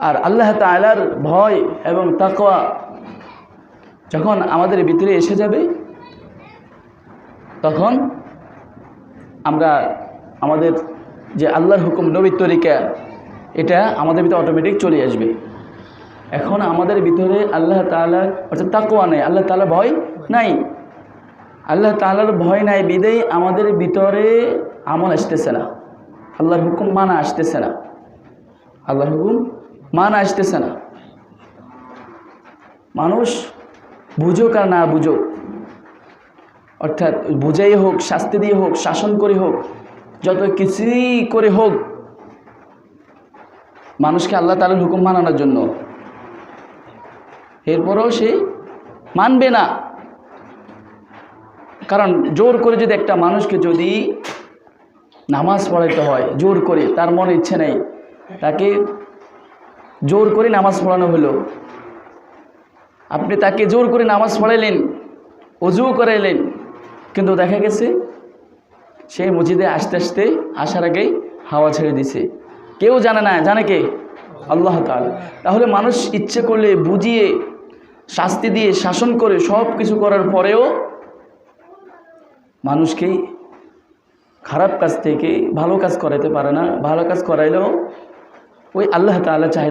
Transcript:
আর আল্লাহ তালার ভয় এবং তাকওয়া যখন আমাদের ভিতরে এসে যাবে, তখন আমরা আমাদের যে আল্লাহর হুকুম, নবীর তরিকা, এটা আমাদের ভিতরে অটোমেটিক চলে আসবে। এখন আমাদের ভিতরে আল্লাহ তালার অর্থাৎ তাকওয়া নেই, আল্লাহ তালা ভয় নাই। আল্লাহ তালার ভয় নাই বিদেই আমাদের ভিতরে আমল আসতেছে না। আল্লাহর হুকুম মানা আসতেছে না। আল্লাহর হুকুম মানা আসতেছে না। মানুষ বুঝুক আর না বুঝুক, অর্থাৎ বুঝাই হোক, শাস্তি দিয়ে হোক, শাসন করে হোক, যত কিছুই করে হোক, মানুষকে আল্লাহ তালার হুকুম মানানোর জন্য। এরপরেও সে মানবে না। কারণ জোর করে যদি একটা মানুষকে যদি নামাজ পড়াইতে হয়, জোর করে, তার মনে ইচ্ছে নেই, তাকে জোর করে নামাজ পড়ানো হলো। আপনি তাকে জোর করে নামাজ পড়াইলেন, অজু করাইলেন, কিন্তু দেখা গেছে সে মসজিদে আসতে আসতে আসার আগেই হাওয়া ছেড়ে দিছে। কেউ জানে না, জানে কে? আল্লাহ তাআলা। তাহলে মানুষ ইচ্ছে করলে বুঝিয়ে, শাস্তি দিয়ে, শাসন করে সব কিছু করার পরেও মানুষকে খারাপ কাজ থেকে ভালো কাজ করাইতে পারে না। ভালো কাজ করাইলেও ওই আল্লাহ তাআলা চায়